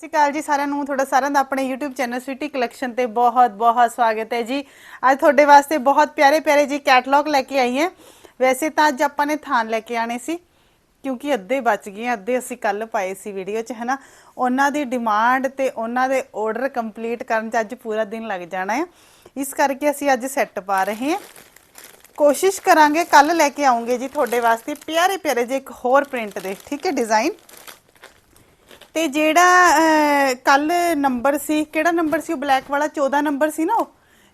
ਸਤਿ ਸ਼੍ਰੀ ਅਕਾਲ ਜੀ ਸਾਰਿਆਂ ਨੂੰ। ਤੁਹਾਡਾ ਸਾਰਿਆਂ ਦਾ ਆਪਣੇ YouTube ਚੈਨਲ ਸਵੀਟੀ ਕਲੈਕਸ਼ਨ ਤੇ ਬਹੁਤ ਬਹੁਤ ਸਵਾਗਤ ਹੈ ਜੀ। ਅੱਜ ਤੁਹਾਡੇ ਵਾਸਤੇ ਬਹੁਤ ਪਿਆਰੇ ਪਿਆਰੇ ਜੀ ਕੈਟਲੌਗ ਲੈ ਕੇ ਆਈ ਹਾਂ। ਵੈਸੇ ਤਾਂ ਅੱਜ ਆਪਾਂ ਨੇ ਥਾਨ ਲੈ ਕੇ ਆਣੇ ਸੀ, ਕਿਉਂਕਿ ਅੱਧੇ ਬਚ ਗਏ ਅੱਧੇ ਅਸੀਂ ਕੱਲ ਪਾਏ ਸੀ ਵੀਡੀਓ 'ਚ, ਹਨਾ। ਉਹਨਾਂ ਦੀ ਡਿਮਾਂਡ ਤੇ ਉਹਨਾਂ ਦੇ ਆਰਡਰ ਕੰਪਲੀਟ ਕਰਨ 'ਚ ਅੱਜ ਪੂਰਾ ਦਿਨ ਲੱਗ ਜਾਣਾ ਹੈ ਇਸ ਕਰਕੇ ਅਸੀਂ ਅੱਜ ਸੈੱਟ ਪਾ ਰਹੇ ਹਾਂ। ਕੋਸ਼ਿਸ਼ ਕਰਾਂਗੇ ਕੱਲ ਲੈ ਕੇ ਆਉਂਗੇ ਜੀ ਤੁਹਾਡੇ ਵਾਸਤੇ ਪਿਆਰੇ ਪਿਆਰੇ ਜੇ ਇੱਕ ਹੋਰ ਪ੍ਰਿੰਟ ਦੇ, ਠੀਕ ਹੈ ਡਿਜ਼ਾਈਨ ਤੇ ਜਿਹੜਾ ਕੱਲ ਨੰਬਰ ਸੀ, ਕਿਹੜਾ ਨੰਬਰ ਸੀ ਉਹ ਬਲੈਕ ਵਾਲਾ? 14 ਨੰਬਰ ਸੀ ਨਾ ਉਹ?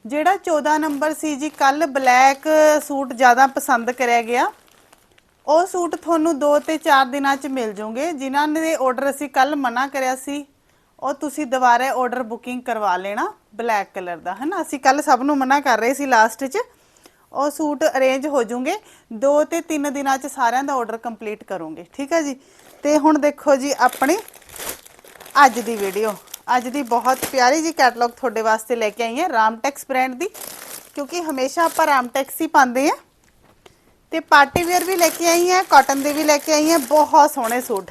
ਜਿਹੜਾ 14 ਨੰਬਰ ਸੀ ਜੀ, ਕੱਲ ਬਲੈਕ ਸੂਟ ਜ਼ਿਆਦਾ ਪਸੰਦ ਕਰਿਆ ਗਿਆ। ਉਹ ਸੂਟ ਤੁਹਾਨੂੰ 2 ਤੇ 4 ਦਿਨਾਂ ਚ ਮਿਲ ਜਾਣਗੇ ਜਿਨ੍ਹਾਂ ਨੇ ਆਰਡਰ ਅਸੀਂ ਕੱਲ ਮਨਾ ਕਰਿਆ ਸੀ, ਉਹ ਤੁਸੀਂ ਦੁਬਾਰਾ ਆਰਡਰ ਬੁਕਿੰਗ ਕਰਵਾ ਲੈਣਾ, ਬਲੈਕ ਕਲਰ ਦਾ, ਹਨਾ? ਅਸੀਂ ਕੱਲ ਸਭ ਨੂੰ ਮਨਾ ਕਰ ਰਹੇ ਸੀ ਲਾਸਟ 'ਚ। ਉਹ ਸੂਟ ਅਰੇਂਜ ਹੋ ਜਾਣਗੇ 2 ਤੇ 3 ਦਿਨਾਂ ਚ ਸਾਰਿਆਂ ਦਾ ਆਰਡਰ ਕੰਪਲੀਟ ਕਰੋਗੇ। ਠੀਕ ਹੈ ਜੀ? ਤੇ ਹੁਣ ਦੇਖੋ ਜੀ, ਆਪਣੇ ਅੱਜ ਦੀ ਵੀਡੀਓ ਅੱਜ ਦੀ ਬਹੁਤ ਪਿਆਰੀ ਜੀ ਕੈਟਲੌਗ ਤੁਹਾਡੇ ਵਾਸਤੇ ਲੈ ਕੇ ਆਈ ਹਾਂ ਰਾਮਟੈਕਸ ਬ੍ਰਾਂਡ ਦੀ, ਕਿਉਂਕਿ ਹਮੇਸ਼ਾ ਆਪਾਂ ਰਾਮਟੈਕਸ ਹੀ ਪਾਉਂਦੇ ਆ ਤੇ ਪਾਰਟੀ ਵੇਅਰ ਵੀ ਲੈ ਕੇ ਆਈ ਹਾਂ ਕਾਟਨ ਦੇ ਵੀ ਲੈ ਕੇ ਆਈ ਹਾਂ, ਬਹੁਤ ਸੋਹਣੇ ਸੂਟ।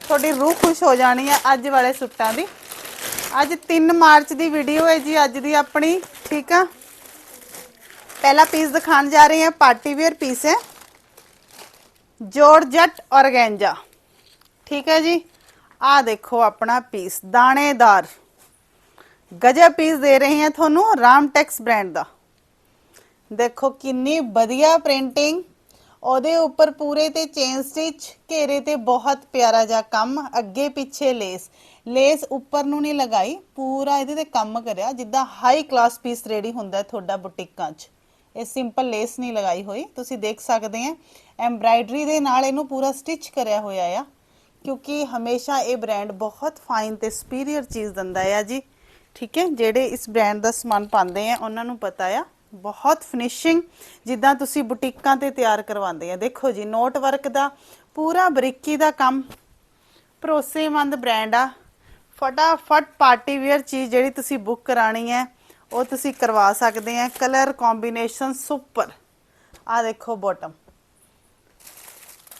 ਤੁਹਾਡੀ ਰੂਹ ਖੁਸ਼ ਹੋ ਜਾਣੀ ਹੈ ਅੱਜ ਵਾਲੇ ਸੂਟਾਂ ਦੀ। ਅੱਜ 3 ਮਾਰਚ ਦੀ ਵੀਡੀਓ ਹੈ ਜੀ, ਅੱਜ ਦੀ ਆਪਣੀ, ਠੀਕ ਆ? ਪਹਿਲਾ ਪੀਸ ਦਿਖਾਣ ਜਾ ਰਹੇ ਹਾਂ ਪਾਰਟੀ ਵੇਅਰ ਪੀਸ ਹੈ। ਜੋਰਜਟ ਔਰਗੈਂਜਾ, ਠੀਕ ਹੈ ਜੀ? ਆ ਦੇਖੋ ਆਪਣਾ ਪੀਸ ਦਾਣੇਦਾਰ। ਗਜਬ ਪੀਸ ਦੇ ਰਹੇ ਹਾਂ ਤੁਹਾਨੂੰ ਰਾਮਟੈਕਸ ਬ੍ਰਾਂਡ ਦਾ। ਦੇਖੋ ਕਿੰਨੀ ਵਧੀਆ ਪ੍ਰਿੰਟਿੰਗ ਉਹਦੇ ਉੱਪਰ ਪੂਰੇ ਤੇ ਚੇਨ ਸਟਿਚ ਘੇਰੇ ਤੇ ਬਹੁਤ ਪਿਆਰਾ ਜਿਹਾ ਕੰਮ, ਅੱਗੇ ਪਿੱਛੇ ਲੇਸ ਲੇਸ ਉੱਪਰ ਨੂੰ ਨਹੀਂ ਲਗਾਈ, ਪੂਰਾ ਇਹਦੇ ਤੇ ਕੰਮ ਕਰਿਆ, ਜਿੱਦਾਂ ਹਾਈ ਕਲਾਸ ਪੀਸ ਰੈਡੀ ਹੁੰਦਾ ਤੁਹਾਡਾ ਬੁਟੀਕਾਂ 'ਚ। ਇਹ ਸਿੰਪਲ ਲੇਸ ਨਹੀਂ ਲਗਾਈ ਹੋਈ, ਤੁਸੀਂ ਦੇਖ ਸਕਦੇ ਆ। ਐਮਬ੍ਰਾਇਡਰੀ ਦੇ ਨਾਲ ਇਹਨੂੰ ਪੂਰਾ ਸਟਿਚ ਕਰਿਆ ਹੋਇਆ ਆ। ਕਿਉਂਕਿ ਹਮੇਸ਼ਾ ਇਹ ਬ੍ਰਾਂਡ ਬਹੁਤ ਫਾਈਨ ਤੇ ਸੁਪੀਰੀਅਰ ਚੀਜ਼ ਦਿੰਦਾ ਆ ਜੀ। ਠੀਕ ਹੈ? ਜਿਹੜੇ ਇਸ ਬ੍ਰਾਂਡ ਦਾ ਸਮਾਨ ਪਾਉਂਦੇ ਆ, ਉਹਨਾਂ ਨੂੰ ਪਤਾ ਆ, ਬਹੁਤ ਫਿਨਿਸ਼ਿੰਗ ਜਿੱਦਾਂ ਤੁਸੀਂ ਬੁਟੀਕਾਂ ਤੇ ਤਿਆਰ ਕਰਵਾਉਂਦੇ ਆ। ਦੇਖੋ ਜੀ ਨੋਟ ਵਰਕ ਦਾ ਪੂਰਾ ਬਰੀਕੀ ਦਾ ਕੰਮ, ਭਰੋਸੇਮੰਦ ਬ੍ਰਾਂਡ ਆ। ਫਟਾਫਟ ਪਾਰਟੀ ਵੇਅਰ ਚੀਜ਼ ਜਿਹੜੀ ਤੁਸੀਂ ਬੁੱਕ ਕਰਾਣੀ ਹੈ ਉਹ ਤੁਸੀਂ ਕਰਵਾ ਸਕਦੇ ਆ। ਕਲਰ ਕੰਬੀਨੇਸ਼ਨ ਸੁਪਰ ਆ ਦੇਖੋ ਬਾਟਮ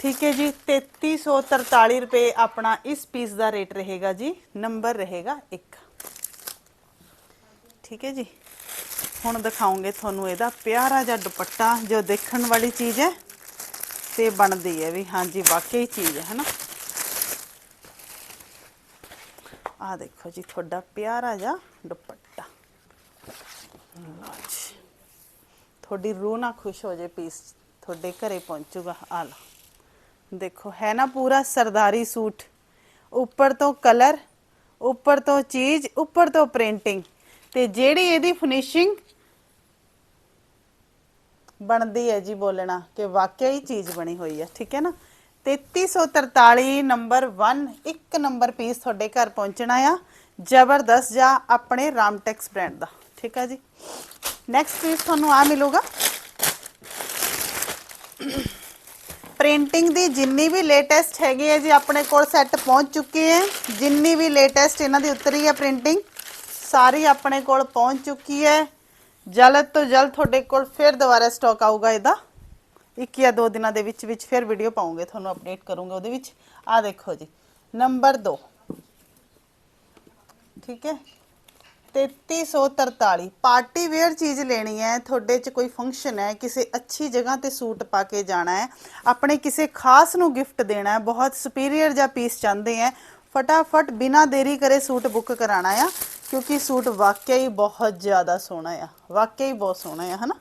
ਠੀਕ ਹੈ ਜੀ 3343 ਰੁਪਏ ਆਪਣਾ ਇਸ ਪੀਸ ਦਾ ਰੇਟ ਰਹੇਗਾ ਜੀ ਨੰਬਰ ਰਹੇਗਾ 1 ਠੀਕ ਹੈ ਜੀ, ਹੁਣ ਦਿਖਾਉਂਗੇ ਤੁਹਾਨੂੰ ਇਹਦਾ ਪਿਆਰਾ ਜਿਹਾ ਦੁਪੱਟਾ, ਜੋ ਦੇਖਣ ਵਾਲੀ ਚੀਜ਼ ਹੈ, ਤੇ ਬਣਦੀ ਹੈ ਵੀ ਹਾਂਜੀ ਵਾਕਈ ਚੀਜ਼ ਹੈ, ਹਨਾ? ਆ ਦੇਖੋ ਜੀ, ਤੁਹਾਡਾ ਪਿਆਰਾ ਜਿਹਾ ਦੁਪੱਟਾ। ਲਓ ਤੁਹਾਡੀ ਰੂਹ ਨਾ ਖੁਸ਼ ਹੋ ਜੇ ਪੀਸ ਤੁਹਾਡੇ ਘਰੇ ਪਹੁੰਚੂਗਾ। ਆ ਲਓ। ਦੇਖੋ, ਹੈ ਨਾ ਪੂਰਾ ਸਰਦਾਰੀ ਸੂਟ। ਉੱਪਰ ਤੋਂ ਕਲਰ, ਉੱਪਰ ਤੋਂ ਚੀਜ਼, ਉੱਪਰ ਤੋਂ ਪ੍ਰਿੰਟਿੰਗ। ਤੇ ਜਿਹੜੀ ਇਹਦੀ ਫਿਨਿਸ਼ਿੰਗ ਬਣਦੀ ਹੈ ਜੀ ਬੋਲਣਾ, ਕਿ ਵਾਕਿਆ ਹੀ ਚੀਜ਼ ਬਣੀ ਹੋਈ ਹੈ, ਠੀਕ ਹੈ ਨਾ? 3343 ਨੰਬਰ 1 ਇੱਕ ਨੰਬਰ ਪੀਸ ਤੁਹਾਡੇ ਘਰ ਪਹੁੰਚਣਾ ਆ। ਜ਼ਬਰਦਸਤ ਜਾਂ ਆਪਣੇ ਰਾਮਟੈਕਸ ਬ੍ਰਾਂਡ ਦਾ, ਠੀਕ ਹੈ ਜੀ? ਨੈਕਸਟ ਪੀਸ ਤੁਹਾਨੂੰ ਆ ਮਿਲੂਗਾ। ਪ੍ਰਿੰਟਿੰਗ ਦੀ ਜਿੰਨੀ ਵੀ ਲੇਟੈਸਟ ਹੈਗੀ ਹੈ ਜੀ ਆਪਣੇ ਕੋਲ ਸੈੱਟ ਪਹੁੰਚ ਚੁੱਕੇ ਹੈ। ਜਿੰਨੀ ਵੀ ਲੇਟੈਸਟ ਇਹਨਾਂ ਦੀ ਉਤਰੀ ਹੈ ਪ੍ਰਿੰਟਿੰਗ, ਸਾਰੀ ਆਪਣੇ ਕੋਲ ਪਹੁੰਚ ਚੁੱਕੀ ਹੈ। ਜਲਦ ਤੋਂ ਜਲਦ ਤੁਹਾਡੇ ਕੋਲ ਫਿਰ ਦੁਬਾਰਾ ਸਟਾਕ ਆਊਗਾ ਇਹਦਾ। ਇੱਕ ਜਾਂ ਦੋ ਦਿਨਾਂ ਦੇ ਵਿੱਚ ਵਿੱਚ ਫਿਰ ਵੀਡੀਓ ਪਾਉਂਗੇ, ਤੁਹਾਨੂੰ ਅਪਡੇਟ ਕਰੂੰਗੇ ਉਹਦੇ ਵਿੱਚ। ਆ ਦੇਖੋ ਜੀ ਨੰਬਰ 2 ਠੀਕ ਹੈ? 3343 ਪਾਰਟੀ ਵੇਅਰ ਚੀਜ਼ ਲੈਣੀ ਹੈ। ਤੁਹਾਡੇ 'ਚ ਕੋਈ ਫੰਕਸ਼ਨ ਹੈ, ਕਿਸੇ ਅੱਛੀ ਜਗ੍ਹਾ ਤੇ ਸੂਟ ਪਾ ਕੇ ਜਾਣਾ ਹੈ, ਆਪਣੇ ਕਿਸੇ ਖਾਸ ਨੂੰ ਗਿਫਟ ਦੇਣਾ ਹੈ, ਬਹੁਤ ਸੁਪੀਰੀਅਰ ਜਾਂ ਪੀਸ ਚਾਹੁੰਦੇ ਹੈ, ਫਟਾਫਟ ਬਿਨਾ ਦੇਰੀ ਕਰੇ ਸੂਟ ਬੁੱਕ ਕਰਾਣਾ ਆ, ਕਿਉਂਕਿ ਸੂਟ ਵਾਕਿਆ ਹੀ ਬਹੁਤ ਜ਼ਿਆਦਾ ਸੋਹਣਾ ਆ, ਵਾਕਿਆ ਹੀ ਬਹੁਤ ਸੋਹਣਾ ਆ, ਹਨਾ?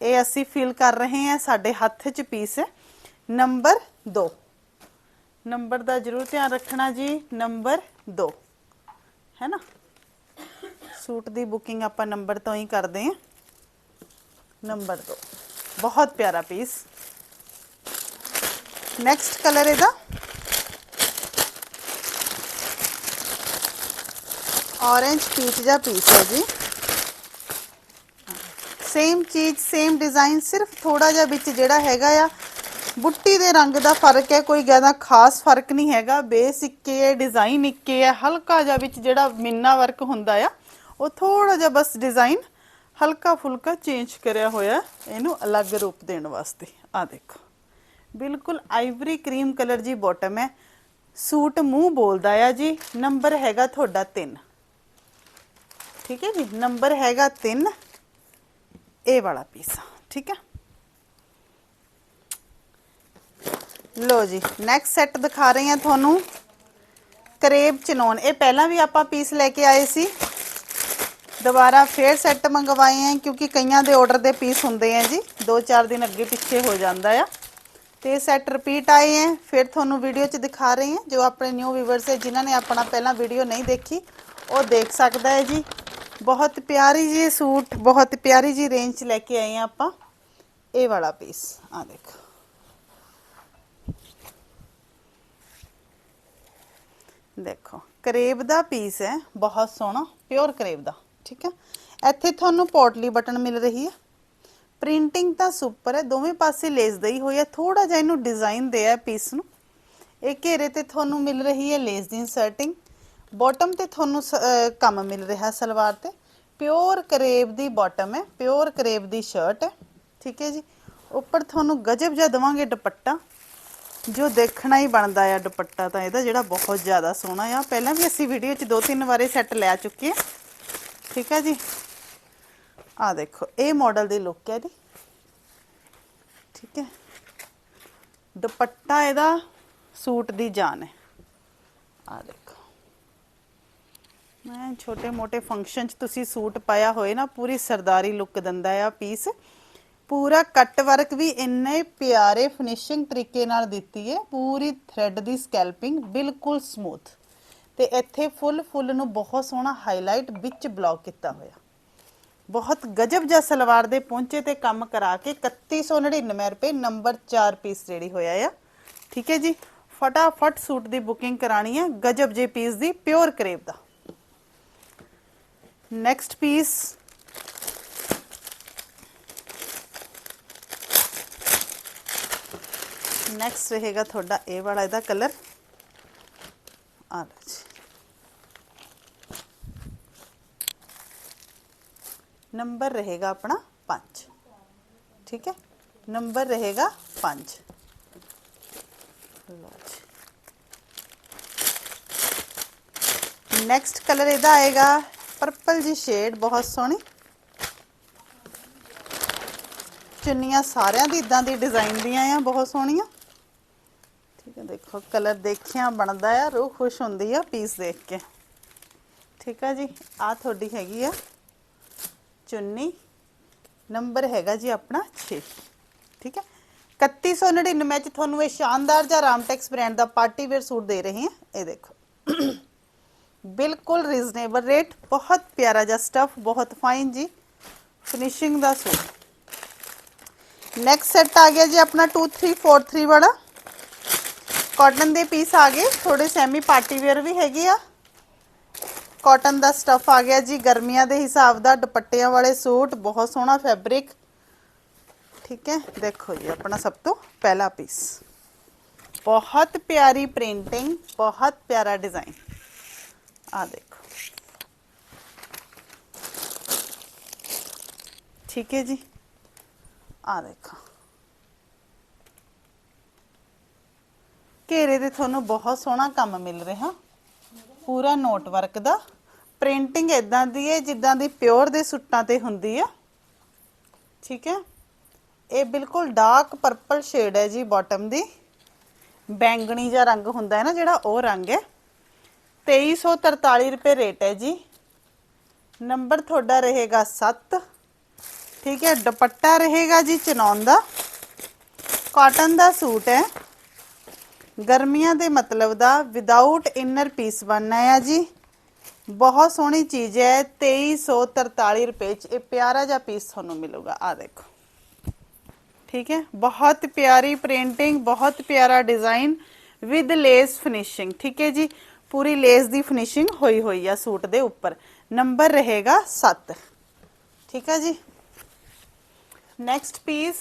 ਇਹ ਅਸੀਂ ਫੀਲ ਕਰ ਰਹੇ ਹਾਂ, ਸਾਡੇ ਹੱਥ 'ਚ ਪੀਸ ਹੈ। ਨੰਬਰ 2 ਨੰਬਰ ਦਾ ਜ਼ਰੂਰ ਧਿਆਨ ਰੱਖਣਾ ਜੀ ਨੰਬਰ 2 ਹੈ ਨਾ? ਸੂਟ ਦੀ ਬੁਕਿੰਗ ਆਪਾਂ ਨੰਬਰ ਤੋਂ ਹੀ ਕਰਦੇ ਹਾਂ। ਨੰਬਰ ਤੋਂ ਬਹੁਤ ਪਿਆਰਾ ਪੀਸ ਨੈਕਸਟ ਕਲਰ ਇਹਦਾ। ਔਰੇਂਜ ਪੀਚ ਦਾ ਪੀਸ ਹੈ ਜੀ। ਸੇਮ ਚੀਜ਼ ਸੇਮ ਡਿਜ਼ਾਈਨ ਸਿਰਫ ਥੋੜਾ ਜਿਹਾ ਵਿੱਚ ਜਿਹੜਾ ਹੈਗਾ ਆ, ਬੁੱਟੀ ਦੇ ਰੰਗ ਦਾ ਫ਼ਰਕ ਹੈ, ਕੋਈ ਜ਼ਿਆਦਾ ਖਾਸ ਫ਼ਰਕ ਨਹੀਂ ਹੈਗਾ। ਬੇਸ ਇੱਕੇ ਹੈ ਡਿਜ਼ਾਈਨ ਇੱਕੇ ਹੈ, ਹਲਕਾ ਜਿਹਾ ਵਿੱਚ ਜਿਹੜਾ ਮਿੰਨਾ ਵਰਕ ਹੁੰਦਾ ਆ। ਉਹ ਥੋੜਾ ਜਿਹਾ ਬਸ ਡਿਜ਼ਾਈਨ ਹਲਕਾ ਫੁਲਕਾ ਚੇਂਜ ਕਰਿਆ ਹੋਇਆ ਇਹਨੂੰ ਅਲੱਗ ਰੂਪ ਦੇਣ ਵਾਸਤੇ। ਆ ਦੇਖੋ। ਬਿਲਕੁਲ ਆਈਵਰੀ ਕਰੀਮ ਕਲਰ ਜੀ ਬਾਟਮ ਹੈ। ਸੂਟ ਮੂੰਹ ਬੋਲਦਾ ਆ ਜੀ। ਨੰਬਰ ਹੈਗਾ ਤੁਹਾਡਾ 3 ਠੀਕ ਹੈ ਜੀ? ਨੰਬਰ ਹੈਗਾ 3 ਇਹ ਵਾਲਾ ਪੀਸ ਠੀਕ ਹੈ? ਲੋ ਜੀ ਨੈਕਸਟ ਸੈੱਟ ਦਿਖਾ ਰਹੀ ਹਾਂ ਤੁਹਾਨੂੰ। Crepe chinon. ਇਹ ਪਹਿਲਾਂ ਵੀ ਆਪਾਂ ਪੀਸ ਲੈ ਕੇ ਆਏ ਸੀ। ਦੁਬਾਰਾ ਫੇਰ ਸੈੱਟ ਮੰਗਵਾਏ ਆ, ਕਿਉਂਕਿ ਕਈਆਂ ਦੇ ਆਰਡਰ ਦੇ ਪੀਸ ਹੁੰਦੇ ਆ ਜੀ। 2-4 ਦਿਨ ਅੱਗੇ ਪਿੱਛੇ ਹੋ ਜਾਂਦਾ ਆ। ਤੇ ਸੈੱਟ ਰਿਪੀਟ ਆਏ ਆ, ਫਿਰ ਤੁਹਾਨੂੰ ਵੀਡੀਓ 'ਚ ਦਿਖਾ ਰਹੇ ਹਾਂ ਜੋ ਆਪਣੇ ਨਿਊ ਵੀਵਰਸ ਹੈ, ਜਿਨ੍ਹਾਂ ਨੇ ਆਪਣਾ ਪਹਿਲਾਂ ਵੀਡੀਓ ਨਹੀਂ ਦੇਖੀ, ਉਹ ਦੇਖ ਸਕਦਾ ਹੈ ਜੀ। ਬਹੁਤ ਪਿਆਰੀ ਜੀ ਸੂਟ, ਬਹੁਤ ਪਿਆਰੀ ਜੀ ਰੇਂਜ 'ਚ ਲੈ ਕੇ ਆਏ ਆ ਆਪਾਂ। ਇਹ ਵਾਲਾ ਪੀਸ ਆ ਦੇਖੋ। ਦੇਖੋ, ਕਰੇਬ ਦਾ ਪੀਸ ਹੈ, ਬਹੁਤ ਸੋਹਣਾ ਪਿਓਰ ਕਰੇਬ ਦਾ। ਠੀਕ ਹੈ ਇੱਥੇ ਤੁਹਾਨੂੰ ਪੋਟਲੀ ਬਟਨ ਮਿਲ ਰਹੀ ਹੈ ਪ੍ਰਿੰਟਿੰਗ ਤਾਂ ਸੁਪਰ ਹੈ, ਦੋਵੇਂ ਪਾਸੇ ਲੇਸ ਦਈ ਹੋਈ ਹੈ ਥੋੜਾ ਜਿਹਾ ਇਹਨੂੰ ਡਿਜ਼ਾਈਨ ਦਿਆ ਹੈ ਪੀਸ ਨੂੰ। ਇਹ ਘੇਰੇ ਤੇ ਤੁਹਾਨੂੰ ਮਿਲ ਰਹੀ ਹੈ ਲੇਸ ਦੀ ਇਨਸਰਟਿੰਗ ਬਾਟਮ ਤੇ ਤੁਹਾਨੂੰ ਕੰਮ ਮਿਲ ਰਿਹਾ ਸਲਵਾਰ ਤੇ। ਪਿਓਰ ਕਰੇਬ ਦੀ ਬਾਟਮ ਹੈ, ਪਿਓਰ ਕਰੇਬ ਦੀ ਸ਼ਰਟ ਹੈ, ਠੀਕ ਹੈ ਜੀ। ਉੱਪਰ ਤੁਹਾਨੂੰ ਗਜਬ ਜਿਹਾ ਦਵਾਂਗੇ ਦੁਪੱਟਾ। ਜੋ ਦੇਖਣਾ ਹੀ ਬਣਦਾ ਆ ਦੁਪੱਟਾ ਤਾਂ ਇਹਦਾ ਜਿਹੜਾ ਬਹੁਤ ਜ਼ਿਆਦਾ ਸੋਹਣਾ ਆ। ਪਹਿਲਾਂ ਵੀ ਅਸੀਂ ਵੀਡੀਓ 'ਚ ਦੋ ਤਿੰਨ ਵਾਰੇ ਸੈੱਟ ਲੈ ਚੁੱਕੇ ਆ। ਠੀਕ ਹੈ ਜੀ। ਆ ਦੇਖੋ, ਇਹ ਮਾਡਲ ਦੀ ਲੁੱਕ ਹੈ ਜੀ। ਠੀਕ ਹੈ। ਦੁਪੱਟਾ ਇਹਦਾ ਸੂਟ ਦੀ ਜਾਨ ਹੈ। ਆ ਦੇਖੋ। ਮੈਂ ਛੋਟੇ ਮੋਟੇ ਫੰਕਸ਼ਨ 'ਚ ਤੁਸੀਂ ਸੂਟ ਪਾਇਆ ਹੋਏ ਨਾ, ਪੂਰੀ ਸਰਦਾਰੀ ਲੁੱਕ ਦਿੰਦਾ ਆ ਪੀਸ ਪੂਰਾ ਕੱਟ ਵਰਕ ਵੀ ਇੰਨੇ ਪਿਆਰੇ ਫਿਨਿਸ਼ਿੰਗ ਤਰੀਕੇ ਨਾਲ ਦਿੱਤੀ ਹੈ। ਪੂਰੀ ਥ੍ਰੈਡ ਦੀ ਸਕੈਲਪਿੰਗ ਬਿਲਕੁਲ ਸਮੂਥ ਤੇ ਇੱਥੇ ਫੁੱਲ ਫੁੱਲ ਨੂੰ ਬਹੁਤ ਸੋਹਣਾ ਹਾਈਲਾਈਟ ਵਿੱਚ ਬਲੌਕ ਕੀਤਾ ਹੋਇਆ। ਬਹੁਤ ਗਜਬ ਜਿਹਾ ਸਲਵਾਰ ਦੇ ਪਹੁੰਚੇ ਤੇ ਕੰਮ ਕਰਾ ਕੇ 3199 ਰੁਪਏ ਨੰਬਰ 4 ਪੀਸ ਰੈਡੀ ਹੋਇਆ ਆ। ਠੀਕ ਹੈ ਜੀ? ਫਟਾਫਟ ਸੂਟ ਦੀ ਬੁਕਿੰਗ ਕਰਾਣੀ ਹੈ ਗਜਬ ਜੇ ਪੀਸ ਦੀ ਪਿਓਰ ਕਰੇਪ ਦਾ। ਨੈਕਸਟ ਪੀਸ ਨੈਕਸਟ ਰਹੇਗਾ ਤੁਹਾਡਾ ਇਹ ਵਾਲਾ, ਇਹਦਾ ਕਲਰ ਆ ਲਓ ਜੀ ਨੰਬਰ ਰਹੇਗਾ ਆਪਣਾ 5 ਠੀਕ ਹੈ? ਨੰਬਰ ਰਹੇਗਾ 5 ਲਓ ਜੀ। ਨੈਕਸਟ ਕਲਰ ਇਹਦਾ ਆਏਗਾ ਪਰਪਲ ਜੀ ਸ਼ੇਡ ਬਹੁਤ ਸੋਹਣੀ। ਚੁੰਨੀਆਂ ਸਾਰਿਆਂ ਦੀ ਇਦਾਂ ਦੀ ਡਿਜ਼ਾਈਨ ਦੀਆਂ ਆ, ਬਹੁਤ ਸੋਹਣੀਆਂ। ਠੀਕ ਹੈ, ਦੇਖੋ ਕਲਰ ਦੇਖਿਆ ਬਣਦਾ ਆ, ਰੂਹ ਖੁਸ਼ ਹੁੰਦੀ ਆ ਪੀਸ ਦੇਖ ਕੇ। ਠੀਕ ਆ ਜੀ ਆ ਤੁਹਾਡੀ ਹੈਗੀ ਆ ਚੁੰਨੀ ਨੰਬਰ ਹੈਗਾ ਜੀ ਆਪਣਾ 6 ਠੀਕ ਹੈ 3199 ਚ ਤੁਹਾਨੂੰ ਇਹ ਸ਼ਾਨਦਾਰ ਜਿਹਾ ਰਾਮਟੈਕਸ ਬ੍ਰਾਂਡ ਦਾ ਪਾਰਟੀ ਵੇਅਰ ਸੂਟ ਦੇ ਰਹੇ ਹਾਂ ਇਹ ਦੇਖੋ ਬਿਲਕੁਲ ਰੀਜ਼ਨੇਬਲ ਰੇਟ ਬਹੁਤ ਪਿਆਰਾ ਜਿਹਾ ਸਟਫ ਬਹੁਤ ਫਾਈਨ ਜੀ ਫਿਨਿਸ਼ਿੰਗ ਦਾ ਸੂਟ ਨੈਕਸਟ ਸੈੱਟ ਆ ਗਿਆ ਜੀ ਆਪਣਾ 2343 ਵਾਲਾ ਕਾਟਨ ਦੇ ਪੀਸ ਆ ਗਏ ਥੋੜੇ ਸੈਮੀ ਪਾਰਟੀ ਵੇਅਰ ਵੀ ਹੈਗੇ ਆ ਕਾਟਨ ਦਾ ਸਟਫ ਆ ਗਿਆ ਜੀ। ਗਰਮੀਆਂ ਦੇ ਹਿਸਾਬ ਦਾ ਦੁਪੱਟਿਆਂ ਵਾਲੇ ਸੂਟ, ਬਹੁਤ ਸੋਹਣਾ ਫੈਬਰਿਕ ਠੀਕ ਹੈ, ਦੇਖੋ ਜੀ ਆਪਣਾ ਸਭ ਤੋਂ ਪਹਿਲਾ ਪੀਸ ਬਹੁਤ ਪਿਆਰੀ ਪ੍ਰਿੰਟਿੰਗ ਬਹੁਤ ਪਿਆਰਾ ਡਿਜ਼ਾਈਨ ਆ ਦੇਖੋ। ਠੀਕ ਹੈ ਜੀ। ਆ ਦੇਖੋ। ਘੇਰੇ ਦੇ ਤੁਹਾਨੂੰ ਬਹੁਤ ਸੋਹਣਾ ਕੰਮ ਮਿਲ ਰਿਹਾ। ਪੂਰਾ ਨੋਟ ਵਰਕ ਦਾ। ਪ੍ਰਿੰਟਿੰਗ ਇਦਾਂ ਦੀ ਹੈ ਜਿੱਦਾਂ ਦੀ ਪਿਓਰ ਦੇ ਸੁੱਟਾਂ ਤੇ ਹੁੰਦੀ ਆ। ਠੀਕ ਹੈ? ਇਹ ਬਿਲਕੁਲ ਡਾਰਕ ਪਰਪਲ ਸ਼ੇਡ ਹੈ ਜੀ ਬਾਟਮ ਦੀ। ਬੈਂਗਣੀ ਜਿਹਾ ਰੰਗ ਹੁੰਦਾ ਹੈ ਨਾ, ਜਿਹੜਾ ਉਹ ਰੰਗ ਹੈ। 2343 ਰੁਪਏ ਰੇਟ ਹੈ ਜੀ। ਨੰਬਰ ਤੁਹਾਡਾ ਰਹੇਗਾ 7 ਠੀਕ ਹੈ? ਦੁਪੱਟਾ ਰਹੇਗਾ ਜੀ ਚਨੌਨ ਦਾ। ਕਾਟਨ ਦਾ ਸੂਟ ਹੈ। ਗਰਮੀਆਂ ਦੇ ਮਤਲਬ ਦਾ ਵਿਦਆਊਟ ਇਨਰ ਪੀਸ ਬਣਨਾ ਹੈ ਜੀ। ਬਹੁਤ ਸੋਹਣੀ ਚੀਜ਼ ਹੈ 2343 ਰੁਪਏ ਚ। ਇਹ ਪਿਆਰਾ ਜਿਹਾ ਪੀਸ ਤੁਹਾਨੂੰ ਮਿਲੂਗਾ। ਆ ਦੇਖੋ। ਠੀਕ ਹੈ? ਬਹੁਤ ਪਿਆਰੀ ਪ੍ਰਿੰਟਿੰਗ ਬਹੁਤ ਪਿਆਰਾ ਡਿਜ਼ਾਈਨ ਵਿਦ ਲੇਸ ਫਿਨਿਸ਼ਿੰਗ ਠੀਕ ਹੈ ਜੀ? ਪੂਰੀ ਲੇਸ ਦੀ ਫਿਨਿਸ਼ਿੰਗ ਹੋਈ ਹੋਈ ਆ ਸੂਟ ਦੇ ਉੱਪਰ। ਨੰਬਰ ਰਹੇਗਾ 7 ਠੀਕ ਹੈ ਜੀ? ਨੈਕਸਟ ਪੀਸ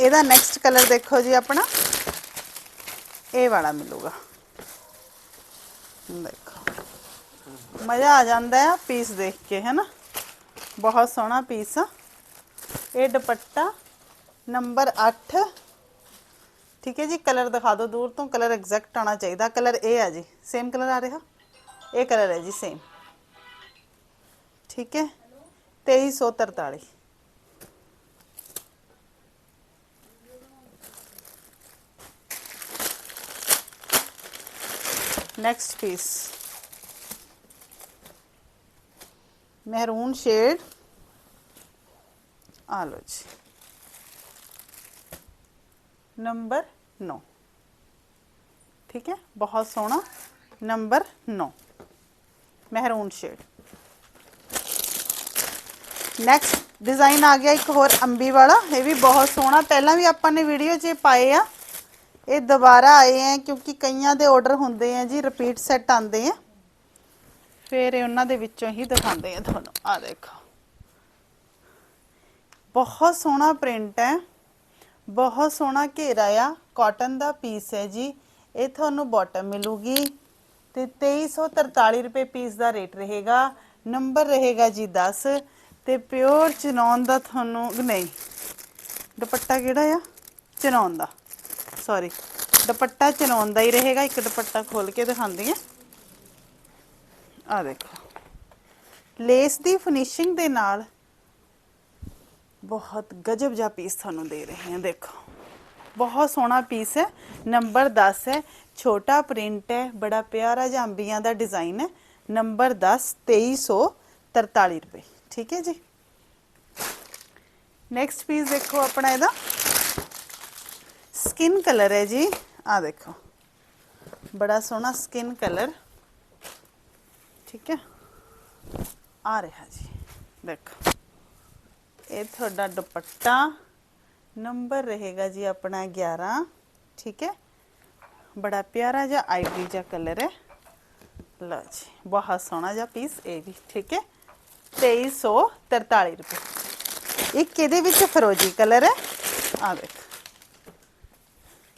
ਇਹਦਾ ਨੈਕਸਟ ਕਲਰ ਦੇਖੋ ਜੀ ਆਪਣਾ। ਇਹ ਵਾਲਾ ਮਿਲੂਗਾ। ਦੇਖੋ। ਮਜ਼ਾ ਆ ਜਾਂਦਾ ਹੈ ਪੀਸ ਦੇਖ ਕੇ ਹੈ ਨਾ ਬਹੁਤ ਸੋਹਣਾ ਪੀਸ ਆ। ਇਹ ਦੁਪੱਟਾ ਨੰਬਰ 8 ਠੀਕ ਹੈ ਜੀ, ਕਲਰ ਦਿਖਾ ਦਿਓ, ਦੂਰ ਤੋਂ ਕਲਰ ਐਗਜ਼ੈਕਟ ਆਣਾ ਚਾਹੀਦਾ। ਕਲਰ ਇਹ ਆ ਜੀ। ਸੇਮ ਕਲਰ ਆ ਰਿਹਾ? ਇਹ ਕਲਰ ਹੈ ਜੀ, ਸੇਮ। ਠੀਕ ਹੈ? 2343 नेक्स्ट पीस ਮਹਿਰੂਨ ਸ਼ੇਡ ਆ ਲਓ ਜੀ ਨੰਬਰ 9 ਠੀਕ ਹੈ ਬਹੁਤ ਸੋਹਣਾ number 9 maroon shade next design ਆ ਗਿਆ ਇੱਕ ਹੋਰ ਅੰਬੀ ਵਾਲਾ ਇਹ ਵੀ ਬਹੁਤ ਸੋਹਣਾ ਪਹਿਲਾਂ ਵੀ ਆਪਾਂ ਨੇ ਵੀਡੀਓ 'ਚ ਇਹ ਪਾਏ ਆ ਇਹ ਦੁਬਾਰਾ ਆਏ ਹੈ ਕਿਉਂਕਿ ਕਈਆਂ ਦੇ ਆਰਡਰ ਹੁੰਦੇ ਆ ਜੀ ਰਿਪੀਟ ਸੈੱਟ ਆਉਂਦੇ ਆ। ਫਿਰ ਇਹ ਉਹਨਾਂ ਦੇ ਵਿੱਚੋਂ ਹੀ ਦਿਖਾਉਂਦੇ ਆ ਤੁਹਾਨੂੰ। ਆ ਦੇਖੋ। ਬਹੁਤ ਸੋਹਣਾ ਪ੍ਰਿੰਟ ਹੈ। ਬਹੁਤ ਸੋਹਣਾ ਘੇਰਾ ਆ। ਕਾਟਨ ਦਾ ਪੀਸ ਹੈ ਜੀ। ਇਹ ਤੁਹਾਨੂੰ ਬਾਟਮ ਮਿਲੂਗੀ। ਤੇ 2343 ਰੁਪਏ ਪੀਸ ਦਾ ਰੇਟ ਰਹੇਗਾ। ਨੰਬਰ ਰਹੇਗਾ ਜੀ 10 ਤੇ ਪਿਓਰ ਚਨੌਨ ਦਾ ਤੁਹਾਨੂੰ, ਨਹੀਂ, ਦੁਪੱਟਾ ਕਿਹੜਾ ਆ? ਚਨੌਨ ਦਾ। ਸੌਰੀ ਦੁਪੱਟਾ ਚਨੌਨ ਦਾ ਹੀ ਰਹੇਗਾ, ਇੱਕ ਦੁਪੱਟਾ ਖੋਲ ਕੇ ਦਿਖਾਉਂਦੀ ਆ ਆ ਦੇਖੋ। ਲੇਸ ਦੀ ਫਿਨਿਸ਼ਿੰਗ ਦੇ ਨਾਲ ਬਹੁਤ ਗਜਬ ਜਿਹਾ ਪੀਸ ਤੁਹਾਨੂੰ ਦੇ ਰਹੇ ਹਾਂ, ਦੇਖੋ। ਬਹੁਤ ਸੋਹਣਾ ਪੀਸ ਹੈ ਨੰਬਰ 10 ਹੈ, ਛੋਟਾ ਪ੍ਰਿੰਟ ਹੈ, ਬੜਾ ਪਿਆਰਾ ਜਿਹਾ ਅੰਬੀਆਂ ਦਾ ਡਿਜ਼ਾਈਨ ਹੈ ਨੰਬਰ 10 2343 ਰੁਪਏ। ਠੀਕ ਹੈ ਜੀ। ਨੈਕਸਟ ਪੀਸ ਦੇਖੋ ਆਪਣਾ ਇਹਦਾ। ਸਕਿਨ ਕਲਰ ਹੈ ਜੀ ਆ ਦੇਖੋ ਬੜਾ ਸੋਹਣਾ ਸਕਿਨ ਕਲਰ ਠੀਕ ਹੈ ਆ ਰਿਹਾ ਜੀ ਦੇਖੋ ਇਹ ਤੁਹਾਡਾ ਦੁਪੱਟਾ ਨੰਬਰ ਰਹੇਗਾ ਜੀ ਆਪਣਾ 11 ਠੀਕ ਹੈ ਬੜਾ ਪਿਆਰਾ ਜਿਹਾ ਆਈਵਰੀ ਜਿਹਾ ਕਲਰ ਹੈ ਲਓ ਜੀ ਬਹੁਤ ਸੋਹਣਾ ਜਿਹਾ ਪੀਸ ਇਹ ਵੀ ਠੀਕ ਹੈ 2343 ਰੁਪਏ ਇੱਕ ਇਹਦੇ ਵਿੱਚ ਫਰੋਜੀ ਕਲਰ ਹੈ ਆ ਦੇਖੋ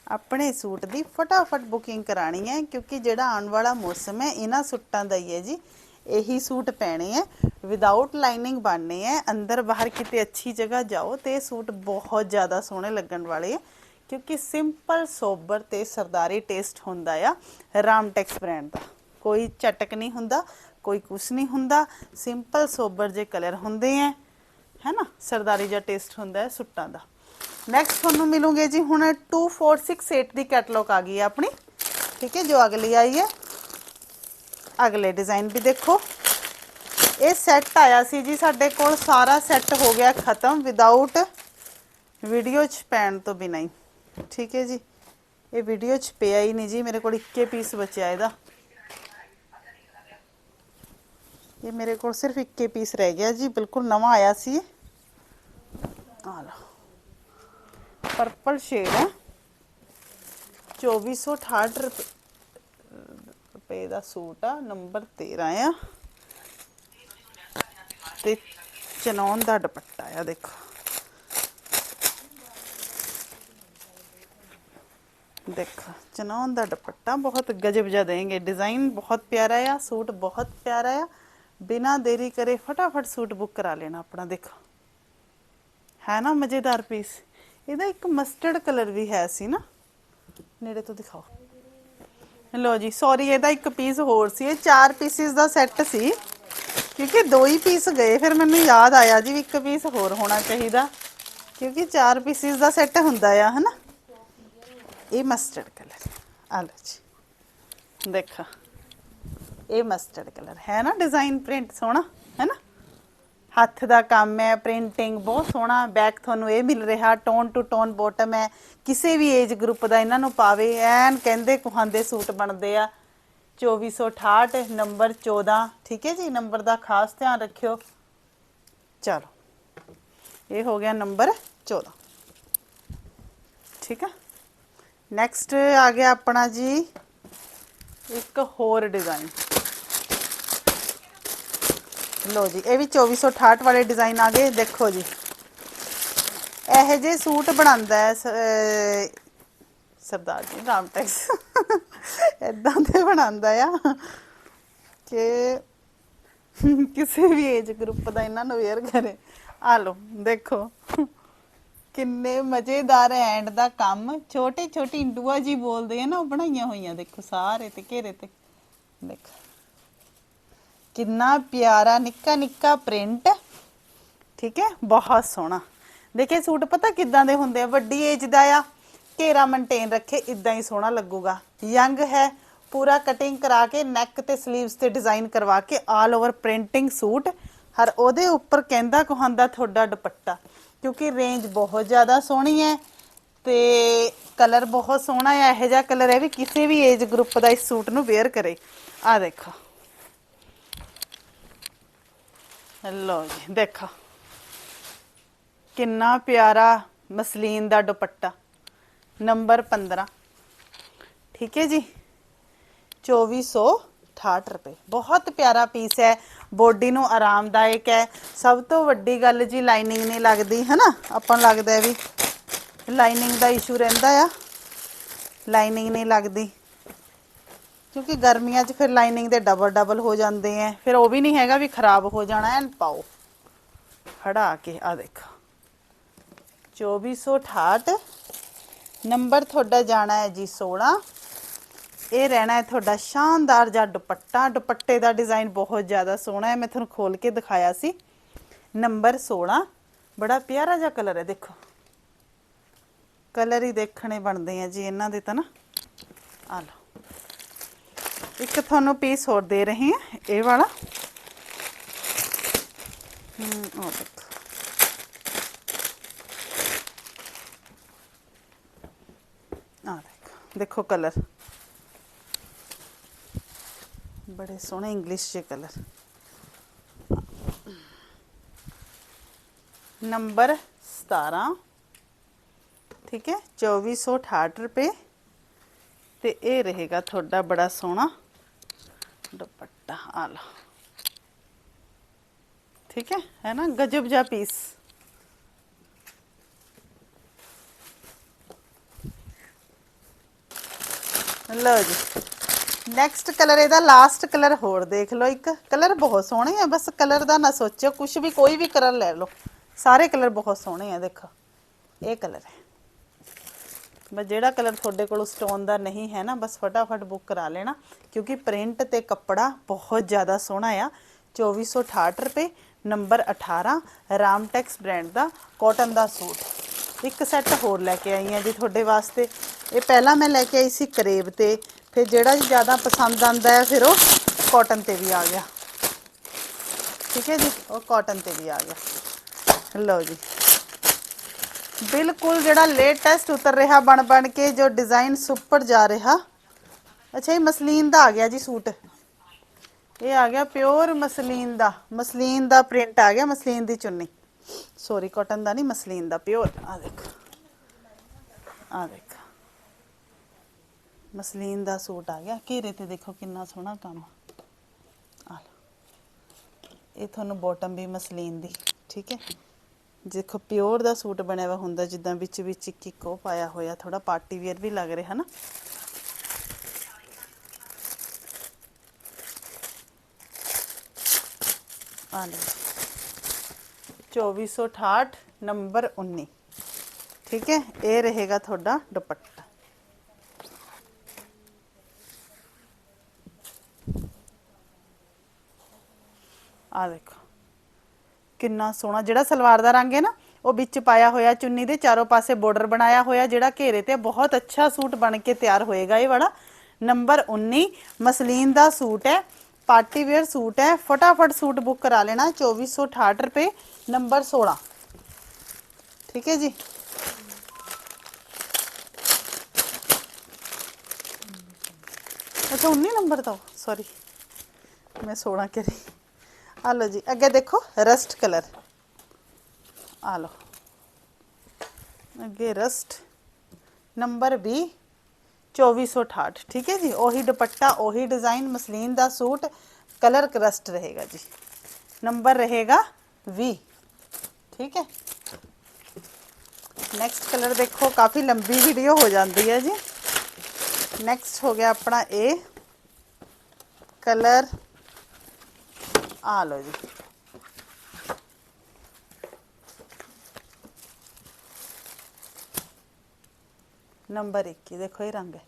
ਆਪਣੇ ਸੂਟ ਦੀ ਫਟਾਫਟ ਬੁਕਿੰਗ ਕਰਾਣੀ ਹੈ, ਕਿਉਂਕਿ ਜਿਹੜਾ ਆਉਣ ਵਾਲਾ ਮੌਸਮ ਹੈ, ਇਹਨਾਂ ਸੂਟਾਂ ਦਾ ਹੀ ਹੈ ਜੀ। ਇਹੀ ਸੂਟ ਪਹਿਣੇ ਹੈ ਵਿਦਆਊਟ ਲਾਈਨਿੰਗ ਬਣਨੇ ਹੈ, ਅੰਦਰ ਬਾਹਰ ਕਿਤੇ ਅੱਛੀ ਜਗ੍ਹਾ ਜਾਓ ਤੇ ਇਹ ਸੂਟ ਬਹੁਤ ਜ਼ਿਆਦਾ ਸੋਹਣੇ ਲੱਗਣ ਵਾਲੇ ਹੈ, ਕਿਉਂਕਿ ਸਿੰਪਲ ਸੋਬਰ ਤੇ ਸਰਦਾਰੀ ਟੇਸਟ ਹੁੰਦਾ ਆ, ਰਾਮਟੈਕਸ ਬ੍ਰਾਂਡ ਦਾ। ਕੋਈ ਚਟਕ ਨਹੀਂ ਹੁੰਦਾ, ਕੋਈ ਕੁਛ ਨਹੀਂ ਹੁੰਦਾ ਸਿੰਪਲ ਸੋਬਰ ਜੇ ਕਲਰ ਹੁੰਦੇ ਹੈ ਹੈ ਨਾ? ਸਰਦਾਰੀ ਜਿਹਾ ਟੇਸਟ ਹੁੰਦਾ ਹੈ ਸੁੱਟਾਂ ਦਾ। ਨੈਕਸਟ ਤੁਹਾਨੂੰ ਮਿਲੂਗੇ ਜੀ ਹੁਣ 2468 ਦੀ ਕੈਟਲੌਗ ਆ ਗਈ ਹੈ ਆਪਣੀ। ਠੀਕ ਹੈ, ਜੋ ਅਗਲੀ ਆਈ ਹੈ। ਅਗਲੇ ਡਿਜ਼ਾਈਨ ਵੀ ਦੇਖੋ। ਇਹ ਸੈੱਟ ਆਇਆ ਸੀ ਜੀ ਸਾਡੇ ਕੋਲ, ਸਾਰਾ ਸੈੱਟ ਹੋ ਗਿਆ ਖਤਮ ਵਿਦਆਊਟ ਵੀਡੀਓ ਚ ਪੈਣ ਤੋਂ ਬਿਨਾਂ ਹੀ। ਠੀਕ ਹੈ ਜੀ। ਇਹ ਵੀਡੀਓ ਚ ਪਿਆ ਹੀ ਨਹੀਂ ਜੀ, ਮੇਰੇ ਕੋਲ ਇੱਕੇ ਪੀਸ ਬਚਿਆ ਇਹਦਾ। ਇਹ ਮੇਰੇ ਕੋਲ ਸਿਰਫ ਇੱਕੇ ਪੀਸ ਰਹਿ ਗਿਆ ਜੀ, ਬਿਲਕੁਲ ਨਵਾਂ ਆਇਆ ਸੀ। ਇਹ। ਆ ਲਓ। ਪਰਪਲ ਸ਼ੇਡ ਹੈ 2468 ਰੁਪਏ ਰੁਪਏ ਦਾ ਸੂਟ ਆ ਨੰਬਰ 13 ਆ ਤੇ ਚਨੌਨ ਦਾ ਦੁਪੱਟਾ ਆ ਦੇਖੋ ਦੇਖੋ ਚਨੌਨ ਦਾ ਦੁਪੱਟਾ ਬਹੁਤ ਗਜਬ ਜਿਹਾ ਦੇਂਗੇ ਡਿਜ਼ਾਈਨ ਬਹੁਤ ਪਿਆਰਾ ਆ ਸੂਟ ਬਹੁਤ ਪਿਆਰਾ ਆ ਬਿਨਾ ਦੇਰੀ ਕਰੇ ਫਟਾਫਟ ਸੂਟ ਬੁੱਕ ਕਰਾ ਲੈਣਾ ਆਪਣਾ ਦੇਖੋ ਹੈ ਨਾ ਮਜ਼ੇਦਾਰ ਪੀਸ ਇਹਦਾ ਇੱਕ ਮਸਟਰਡ ਕਲਰ ਵੀ ਹੈ ਸੀ ਨਾ। ਨੇੜੇ ਤੋਂ ਦਿਖਾਓ। ਲੋ ਜੀ ਸੌਰੀ ਇਹਦਾ ਇੱਕ ਪੀਸ ਹੋਰ ਸੀ। ਇਹ ਚਾਰ ਪੀਸਿਸ ਦਾ ਸੈੱਟ ਸੀ। ਕਿਉਂਕਿ ਦੋ ਹੀ ਪੀਸ ਗਏ, ਫਿਰ ਮੈਨੂੰ ਯਾਦ ਆਇਆ ਜੀ ਵੀ ਇੱਕ ਪੀਸ ਹੋਰ ਹੋਣਾ ਚਾਹੀਦਾ। ਕਿਉਂਕਿ ਚਾਰ ਪੀਸਿਸ ਦਾ ਸੈੱਟ ਹੁੰਦਾ ਆ, ਹਨਾ। ਇਹ ਮਸਟਰਡ ਕਲਰ ਆ ਲਓ ਜੀ। ਦੇਖੋ। ਇਹ ਮਸਟਰਡ ਕਲਰ ਹੈ ਨਾ ਡਿਜ਼ਾਈਨ ਪ੍ਰਿੰਟ ਸੋਹਣਾ ਹੈ ਨਾ ਹੱਥ ਦਾ ਕੰਮ ਹੈ ਪ੍ਰਿੰਟਿੰਗ ਬਹੁਤ ਸੋਹਣਾ ਬੈਕ ਤੁਹਾਨੂੰ ਇਹ ਮਿਲ ਰਿਹਾ ਟੋਨ ਟੂ ਟੋਨ ਬਾਟਮ ਹੈ। ਕਿਸੇ ਵੀ ਏਜ ਗਰੁੱਪ ਦਾ ਇਹਨਾਂ ਨੂੰ ਪਾਵੇ, ਐਨ ਕਹਿੰਦੇ ਕੁਹਾਂਦੇ ਸੂਟ ਬਣਦੇ ਆ। 2468 ਨੰਬਰ 14 ਠੀਕ ਹੈ ਜੀ? ਨੰਬਰ ਦਾ ਖਾਸ ਧਿਆਨ ਰੱਖਿਓ। ਚਲੋ, ਇਹ ਹੋ ਗਿਆ ਨੰਬਰ 14 ਠੀਕ ਆ? ਨੈਕਸਟ ਆ ਗਿਆ ਆਪਣਾ ਜੀ, ਇੱਕ ਹੋਰ ਡਿਜ਼ਾਈਨ ਲੋ ਜੀ, ਇਹ ਵੀ 2468 ਵਾਲੇ ਡਿਜ਼ਾਈਨ ਆ ਗਏ, ਦੇਖੋ ਜੀ। ਇਹ ਜੇ ਸੂਟ ਬਣਾਉਂਦਾ ਹੈ ਸਰਦਾਰ ਜੀ ਰਾਮਟੈਕਸ ਇਦਾਂ ਦੇ ਬਣਾਉਂਦਾ ਆ ਕਿ ਕਿਸੇ ਵੀ ਏਜ ਗਰੁੱਪ ਦਾ ਇਹਨਾਂ ਨੂੰ ਵੇਅਰ ਕਰੇ। ਆ ਲੋ ਦੇਖੋ। ਕਿੰਨੇ ਮਜ਼ੇਦਾਰ ਐਂਡ ਦਾ ਕੰਮ। ਛੋਟੇ ਛੋਟੀ ਇੰਡੂਆ ਜੀ ਬੋਲਦੇ ਆ ਨਾ, ਉਹ ਬਣਾਈਆਂ ਹੋਈਆਂ, ਦੇਖੋ ਸਾਰੇ ਤੇ ਘੇਰੇ ਤੇ। ਦੇਖੋ। ਕਿੰਨਾ ਪਿਆਰਾ ਨਿੱਕਾ ਨਿੱਕਾ ਪ੍ਰਿੰਟ। ਠੀਕ ਹੈ, ਬਹੁਤ ਸੋਹਣਾ। ਦੇਖੇ, ਸੂਟ ਪਤਾ ਕਿੱਦਾਂ ਦੇ ਹੁੰਦੇ ਆ? ਵੱਡੀ ਏਜ ਦਾ ਆ। ਘੇਰਾ ਮੇਨਟੇਨ ਰੱਖੇ, ਇਦਾਂ ਹੀ ਸੋਹਣਾ ਲੱਗੂਗਾ। ਯੰਗ ਹੈ, ਪੂਰਾ ਕਟਿੰਗ ਕਰਾ ਕੇ ਨੈਕ ਤੇ 슬ੀਵਸ ਤੇ ਡਿਜ਼ਾਈਨ ਕਰਵਾ ਕੇ ਆਲ ਓਵਰ ਪ੍ਰਿੰਟਿੰਗ ਸੂਟ। ਹਰ ਉਹਦੇ ਉੱਪਰ ਕਹਿੰਦਾ ਕਹਾਂਦਾ ਤੁਹਾਡਾ ਦੁਪੱਟਾ। ਕਿਉਂਕਿ ਰੇਂਜ ਬਹੁਤ ਜ਼ਿਆਦਾ ਸੋਹਣੀ ਹੈ ਤੇ ਕਲਰ ਬਹੁਤ ਸੋਹਣਾ ਹੈ ਇਹੋ ਜਿਹਾ ਕਲਰ ਹੈ ਵੀ ਕਿਸੇ ਵੀ ਏਜ ਗਰੁੱਪ ਦਾ ਇਸ ਸੂਟ ਨੂੰ ਵੇਅਰ ਕਰੇ। ਆ ਦੇਖੋ। ਲੋ ਜੀ, ਦੇਖਾ। ਕਿੰਨਾ ਪਿਆਰਾ ਮਸਲੀਨ ਦਾ ਦੁਪੱਟਾ। ਨੰਬਰ 15 ਠੀਕ ਹੈ ਜੀ? 2468 ਰੁਪਏ। ਬਹੁਤ ਪਿਆਰਾ ਪੀਸ ਹੈ। ਬੋਡੀ ਨੂੰ ਆਰਾਮਦਾਇਕ ਹੈ। ਸਭ ਤੋਂ ਵੱਡੀ ਗੱਲ ਜੀ ਲਾਈਨਿੰਗ ਨਹੀਂ ਲੱਗਦੀ, ਹੈ ਨਾ? ਆਪਾਂ ਨੂੰ ਲੱਗਦਾ ਵੀ ਲਾਈਨਿੰਗ ਦਾ ਇਸ਼ੂ ਰਹਿੰਦਾ ਆ। ਲਾਈਨਿੰਗ ਨਹੀਂ ਲੱਗਦੀ। ਕਿਉਂਕਿ ਗਰਮੀਆਂ 'ਚ ਫਿਰ ਲਾਈਨਿੰਗ ਦੇ ਡਬਲ ਡਬਲ ਹੋ ਜਾਂਦੇ ਆ ਫਿਰ ਉਹ ਵੀ ਨਹੀਂ ਹੈਗਾ ਵੀ ਖਰਾਬ ਹੋ ਜਾਣਾ, ਐਨ ਪਾਓ। ਫੜਾ ਕੇ ਆ ਦੇਖੋ। 2468 ਨੰਬਰ ਤੁਹਾਡਾ ਜਾਣਾ ਹੈ ਜੀ 16 ਇਹ ਰਹਿਣਾ ਹੈ ਤੁਹਾਡਾ ਸ਼ਾਨਦਾਰ ਜਿਹਾ ਦੁਪੱਟਾ। ਦੁਪੱਟੇ ਦਾ ਡਿਜ਼ਾਈਨ ਬਹੁਤ ਜ਼ਿਆਦਾ ਸੋਹਣਾ ਹੈ, ਮੈਂ ਤੁਹਾਨੂੰ ਖੋਲ ਕੇ ਦਿਖਾਇਆ ਸੀ। ਨੰਬਰ 16 ਬੜਾ ਪਿਆਰਾ ਜਿਹਾ ਕਲਰ ਹੈ, ਦੇਖੋ। ਕਲਰ ਹੀ ਦੇਖਣੇ ਬਣਦੇ ਆ ਜੀ, ਇਹਨਾਂ ਦੇ ਤਾਂ ਨਾ। ਆ ਲਓ। ਇੱਕ ਤੁਹਾਨੂੰ ਪੀਸ ਹੋਰ ਦੇ ਰਹੇ ਹਾਂ ਇਹ ਵਾਲਾ ਹਮ ਉਹ ਦੇਖੋ ਆ ਦੇਖੋ ਦੇਖੋ ਕਲਰ ਬੜੇ ਸੋਹਣੇ ਇੰਗਲਿਸ਼ ਦੇ ਕਲਰ ਨੰਬਰ 17 ਠੀਕ ਹੈ 2468 ਰੁਪਏ ਤੇ ਇਹ ਰਹੇਗਾ ਤੁਹਾਡਾ ਬੜਾ ਸੋਹਣਾ ਦੁਪੱਟਾ, ਆ ਲਓ। ਠੀਕ ਹੈ? ਹੈ ਨਾ? ਗਜਬ ਜਿਹਾ ਪੀਸ ਲਓ ਜੀ। ਨੈਕਸਟ ਕਲਰ ਇਹਦਾ ਲਾਸਟ ਕਲਰ ਹੋਰ ਦੇਖ ਲਓ ਇੱਕ। ਕਲਰ ਬਹੁਤ ਸੋਹਣੇ ਆ, ਬਸ ਕਲਰ ਦਾ ਨਾ ਸੋਚੋ ਕੁਝ ਵੀ ਕੋਈ ਵੀ ਕਲਰ ਲੈ ਲਓ। ਸਾਰੇ ਕਲਰ ਬਹੁਤ ਸੋਹਣੇ ਆ, ਦੇਖੋ। ਇਹ ਕਲਰ ਹੈ। ਬਸ ਜਿਹੜਾ ਕਲਰ ਤੁਹਾਡੇ ਕੋਲ ਸਟੋਨ ਦਾ ਨਹੀਂ ਹੈ ਨਾ, ਬਸ ਫਟਾਫਟ ਬੁੱਕ ਕਰਾ ਲੈਣਾ, ਕਿਉਂਕਿ ਪ੍ਰਿੰਟ ਤੇ ਕੱਪੜਾ ਬਹੁਤ ਜ਼ਿਆਦਾ ਸੋਹਣਾ ਆ। 2468 ਰੁਪਏ ਨੰਬਰ 18 ਰਾਮਟੈਕਸ ਬ੍ਰਾਂਡ ਦਾ ਕਾਟਨ ਦਾ ਸੂਟ। ਇੱਕ ਸੈੱਟ ਹੋਰ ਲੈ ਕੇ ਆਈ ਹਾਂ ਜੀ ਤੁਹਾਡੇ ਵਾਸਤੇ। ਇਹ ਪਹਿਲਾਂ ਮੈਂ ਲੈ ਕੇ ਆਈ ਸੀ ਕਰੇਬ ਤੇ, ਫਿਰ ਜਿਹੜਾ ਜ਼ਿਆਦਾ ਪਸੰਦ ਆਂਦਾ ਹੈ, ਫਿਰ ਉਹ ਕਾਟਨ ਤੇ ਵੀ ਆ ਗਿਆ। ਠੀਕ ਹੈ ਜੀ, ਉਹ ਕਾਟਨ ਤੇ ਵੀ ਆ ਗਿਆ। ਲਓ ਜੀ। ਬਿਲਕੁਲ ਜਿਹੜਾ ਲੇਟੈਸਟ ਉਤਰ ਰਿਹਾ ਬਣ ਬਣ ਕੇ, ਜੋ ਡਿਜ਼ਾਈਨ ਸੁਪਰ ਜਾ ਰਿਹਾ। ਅੱਛਾ, ਇਹ ਮਸਲੀਨ ਦਾ ਆ ਗਿਆ ਜੀ ਸੂਟ। ਇਹ ਆ ਗਿਆ ਪਿਓਰ ਮਸਲੀਨ ਦਾ। ਮਸਲੀਨ ਦਾ ਪ੍ਰਿੰਟ ਆ ਗਿਆ, ਮਸਲੀਨ ਦੀ ਚੁੰਨੀ। ਸੌਰੀ ਕਾਟਨ ਦਾ ਨਹੀਂ, ਮਸਲੀਨ ਦਾ ਪਿਓਰ ਆ ਦੇਖੋ। ਆ ਦੇਖੋ। ਮਸਲੀਨ ਦਾ ਸੂਟ ਆ ਗਿਆ। ਘੇਰੇ ਤੇ ਦੇਖੋ ਕਿੰਨਾ ਸੋਹਣਾ ਕੰਮ। ਆ ਇਹ ਤੁਹਾਨੂੰ ਬਾਟਮ ਵੀ ਮਸਲੀਨ ਦੀ, ਠੀਕ ਹੈ? ਦੇਖੋ, ਪਿਓਰ ਦਾ ਸੂਟ ਬਣਿਆ ਹੋਇਆ ਹੁੰਦਾ, ਜਿੱਦਾਂ ਵਿੱਚ ਵਿੱਚ ਇੱਕ ਇੱਕ ਉਹ ਪਾਇਆ ਹੋਇਆ ਥੋੜਾ ਪਾਰਟੀ ਵੇਅਰ ਵੀ ਲੱਗ ਰਿਹਾ ਨਾ ਆ ਲਓ 2468 ਨੰਬਰ 19 ਠੀਕ ਹੈ? ਇਹ ਰਹੇਗਾ ਤੁਹਾਡਾ ਦੁਪੱਟਾ। ਆ ਦੇਖੋ। ਕਿੰਨਾ ਸੋਹਣਾ, ਜਿਹੜਾ ਸਲਵਾਰ ਦਾ ਰੰਗ ਹੈ ਨਾ, ਉਹ ਵਿੱਚ ਪਾਇਆ ਹੋਇਆ, ਚੁੰਨੀ ਦੇ ਚਾਰੋਂ ਪਾਸੇ ਬਾਰਡਰ ਬਣਾਇਆ ਹੋਇਆ, ਜਿਹੜਾ ਘੇਰੇ ਤੇ ਬਹੁਤ ਅੱਛਾ ਸੂਟ ਬਣ ਕੇ ਤਿਆਰ ਹੋਏਗਾ ਇਹ ਵਾਲਾ। ਨੰਬਰ 19 ਮਸਲੀਨ ਦਾ ਸੂਟ ਹੈ, ਪਾਰਟੀ ਵੇਅਰ ਸੂਟ ਹੈ, ਫਟਾਫਟ ਸੂਟ ਬੁੱਕ ਕਰਾ ਲੈਣਾ 2468 ਰੁਪਏ ਨੰਬਰ 16 ਠੀਕ ਹੈ ਜੀ? ਅੱਛਾ 19 ਨੰਬਰ ਦਾ ਸੌਰੀ ਮੈਂ 16 ਕਹਿ ਆ ਲਓ ਜੀ ਅੱਗੇ ਦੇਖੋ ਰਸਟ ਕਲਰ ਆ ਲਓ ਅੱਗੇ ਰਸਟ ਨੰਬਰ 20 2468 ਠੀਕ ਹੈ ਜੀ ਉਹੀ ਦੁਪੱਟਾ ਉਹੀ ਡਿਜ਼ਾਈਨ ਮਸਲੀਨ ਦਾ ਸੂਟ ਕਲਰ ਰਸਟ ਰਹੇਗਾ ਜੀ ਨੰਬਰ ਰਹੇਗਾ 20 ਠੀਕ ਹੈ ਨੈਕਸਟ ਕਲਰ ਦੇਖੋ ਕਾਫੀ ਲੰਬੀ ਵੀਡੀਓ ਹੋ ਜਾਂਦੀ ਹੈ ਜੀ ਨੈਕਸਟ ਹੋ ਗਿਆ ਆਪਣਾ ਇਹ ਕਲਰ ਆ ਲਓ ਜੀ। ਨੰਬਰ 21 ਦੇਖੋ ਇਹ ਰੰਗ ਹੈ।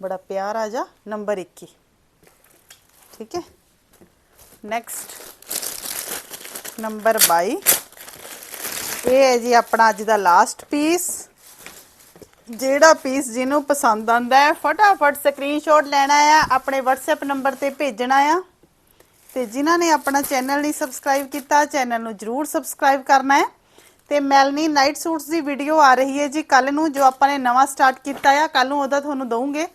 ਬੜਾ ਪਿਆਰਾ ਜਾ ਨੰਬਰ 21 ਠੀਕ ਹੈ? ਨੈਕਸਟ ਨੰਬਰ 22 ਇਹ ਹੈ ਜੀ ਆਪਣਾ ਅੱਜ ਦਾ ਲਾਸਟ ਪੀਸ ਜਿਹੜਾ ਪੀਸ ਜਿਹਨੂੰ ਪਸੰਦ ਆਂਦਾ ਹੈ, ਫਟਾਫਟ ਸਕਰੀਨਸ਼ਾਟ ਲੈਣਾ ਆ ਆਪਣੇ WhatsApp ਨੰਬਰ ਤੇ ਭੇਜਣਾ ਆ ਤੇ ਜਿਨ੍ਹਾਂ ਨੇ ਆਪਣਾ ਚੈਨਲ ਨਹੀਂ ਸਬਸਕ੍ਰਾਈਬ ਕੀਤਾ, ਚੈਨਲ ਨੂੰ ਜਰੂਰ ਸਬਸਕ੍ਰਾਈਬ ਕਰਨਾ ਹੈ। ਤੇ ਮੈਲਨੀ ਨਾਈਟ ਸੂਟਸ ਦੀ ਵੀਡੀਓ ਆ ਰਹੀ ਹੈ ਜੀ ਕੱਲ ਨੂੰ, ਜੋ ਆਪਾਂ ਨੇ ਨਵਾਂ ਸਟਾਰਟ ਕੀਤਾ ਆ ਕੱਲ ਨੂੰ ਉਹਦਾ ਤੁਹਾਨੂੰ ਦਵਾਂਗੇ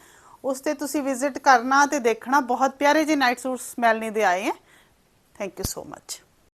ਉਸ ਤੇ ਤੁਸੀਂ ਵਿਜ਼ਿਟ ਕਰਨਾ ਤੇ ਦੇਖਣਾ। ਬਹੁਤ ਪਿਆਰੇ ਜੀ ਨਾਈਟ ਸੂਟਸ ਮੈਲਨੀ ਦੇ ਆਏ ਹੈ। Thank you so much